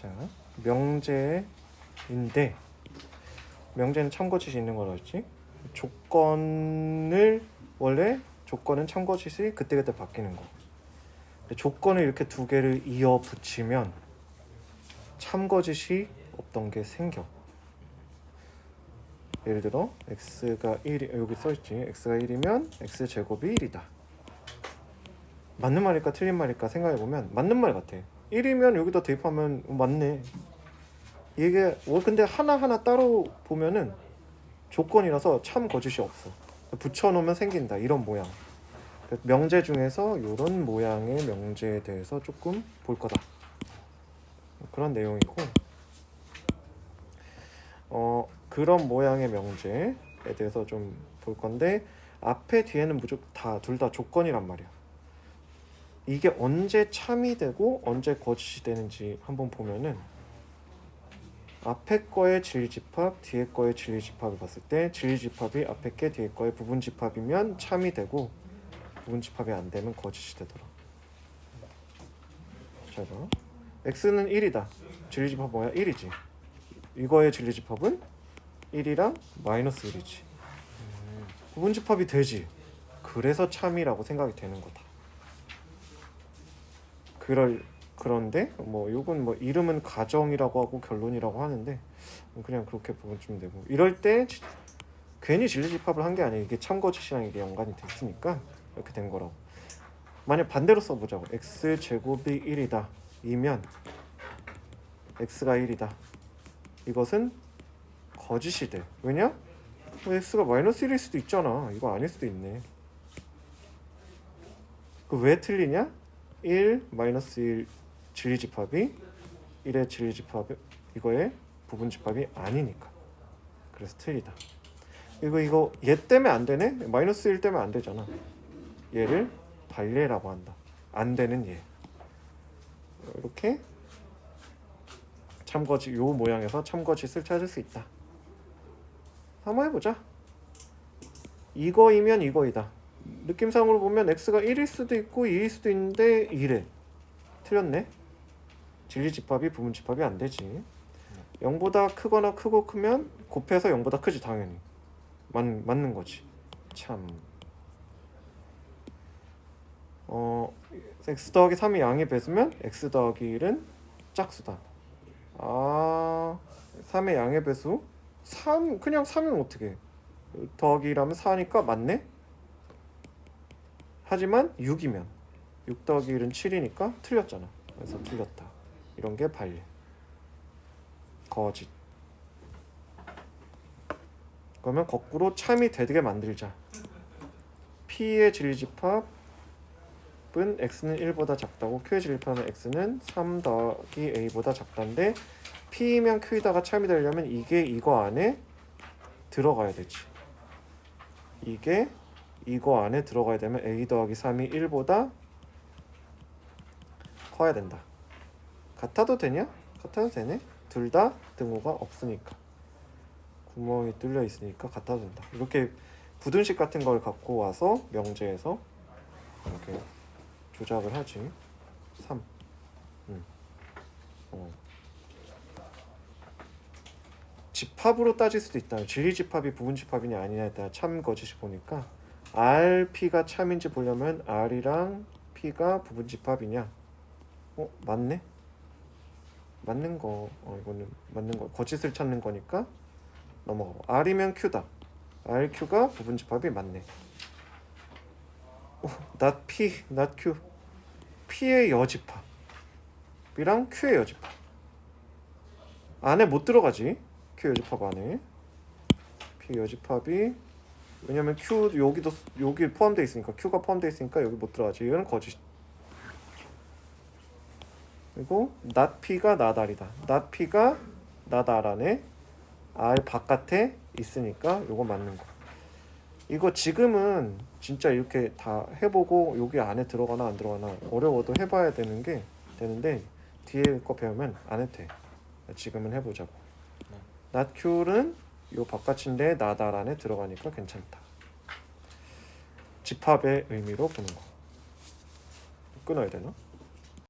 자, 명제인데 명제는 참고짓이 있는 거라 했지. 조건을 원래 조건은 참고짓이 그때그때 바뀌는 거. 조건을 이렇게 두 개를 이어 붙이면 참거짓이 없던 게 생겨. 예를 들어 x가 1이 여기 써 있지. x가 1이면 x 제곱이 1이다. 맞는 말일까 틀린 말일까 생각해 보면 맞는 말 같아. 1이면 여기다 대입하면 어, 맞네. 이게 뭐 근데 하나하나 따로 보면은 조건이라서 참 거짓이 없어. 붙여놓으면 생긴다 이런 모양. 그 명제 중에서 이런 모양의 명제에 대해서 조금 볼 거다. 그런 내용이고, 어 그런 모양의 명제에 대해서 좀 볼 건데 앞에 뒤에는 무조건 다 둘 다 조건이란 말이야. 이게 언제 참이 되고 언제 거짓이 되는지 한번 보면은 앞에 거의 진리집합, 뒤에 거의 진리집합을 봤을 때 진리집합이 앞에 게 뒤에 거의 부분집합이면 참이 되고 부분집합이 안 되면 거짓이 되더라. 잘 봐. x는 1이다. 진리집합 뭐야? 1이지. 이거의 진리집합은 1이랑 마이너스 1이지. 부분집합이 되지. 그래서 참이라고 생각이 되는 거다. 그럴 그런데 뭐 이건 뭐 이름은 가정이라고 하고 결론이라고 하는데 그냥 그렇게 보면 좀 되고. 이럴 때 지- 괜히 진리집합을 한 게 아니에요. 이게 참거짓이랑 이게 연관이 됐으니까 이렇게 된 거라고. 만약 반대로 써보자고. X 제곱이 1이다. 이면 x가 1이다. 이것은 거짓이 돼 왜냐? 뭐 x가 마이너스 1일 수도 있잖아. 이거 아닐 수도 있네. 그 왜 틀리냐? 1 마이너스 1 진리집합이 1의 진리집합 이거의 부분집합이 아니니까. 그래서 틀리다. 이거 이거 얘 때문에 안 되네? 마이너스 1 때문에 안 되잖아. 얘를 발례라고 한다. 안 되는 얘. 이렇게 참거짓 요 모양에서 참거짓을 찾을 수 있다. 한번 해보자. 이거이면 이거이다 느낌상으로 보면 x가 1일 수도 있고 2일 수도 있는데 2래. 틀렸네. 진리 집합이 부분 집합이 안 되지. 0보다 크거나 크고 크면 곱해서 0보다 크지 당연히. 맞, 맞는 거지. 참. 어, x 더하기 3이 양의 배수면 x 더하기 1은 짝수다. 아 3의 양의 배수? 3 그냥 3이면 어떻게 더하기 1하면 4니까 맞네 하지만 6이면 6 더하기 1은 7이니까 틀렸잖아. 그래서 틀렸다. 이런 게 반례. 거짓. 그러면 거꾸로 참이 되게 만들자. P의 진리집합은 x는 1보다 작다고 Q의 진리집합은 x는 3 더하기 a보다 작다인데 P이면 Q이다가 참이 되려면 이게 이거 안에 들어가야 되지. 이게 이거 안에 들어가야 되면 a 더하기 3이 1보다 커야 된다. 같아도 되냐? 같아도 되네. 둘 다 등호가 없으니까 구멍이 뚫려 있으니까 같아도 된다. 이렇게 부등식 같은 걸 갖고 와서 명제에서 이렇게 조작을 하지. 3. 음. 어. 집합으로 따질 수도 있다. 진리 집합이 부분 집합이냐 아니냐에 따라 참 거짓이 보니까 RP가 참인지 보려면 R이랑 P가 부분 집합이냐? 어 맞네. 맞는 거. 어 이거는 맞는 거. 거짓을 찾는 거니까 넘어가고 R이면 Q다. RQ가 부분 집합이 맞네. 어, not P, not Q. P의 여집합이랑 Q의 여집합. 안에 못 들어가지. Q 여집합 안에. P 여집합이 왜냐면 Q 여기도 여기 포함되어 있으니까 Q가 포함되어 있으니까 여기 못 들어가지. 이거는 거짓. 그리고 not P가 R이다. not P가 R 안에 R 바깥에 있으니까 요거 맞는 거. 이거 지금은 진짜 이렇게 다 해보고 여기 안에 들어가나 안 들어가나 어려워도 해봐야 되는 게 되는데 뒤에 거 배우면 안 해도 돼. 지금은 해보자고. not Q는 요 바깥인데 나달 안에 들어가니까 괜찮다. 집합의 의미로 보는 거. 끊어야 되나?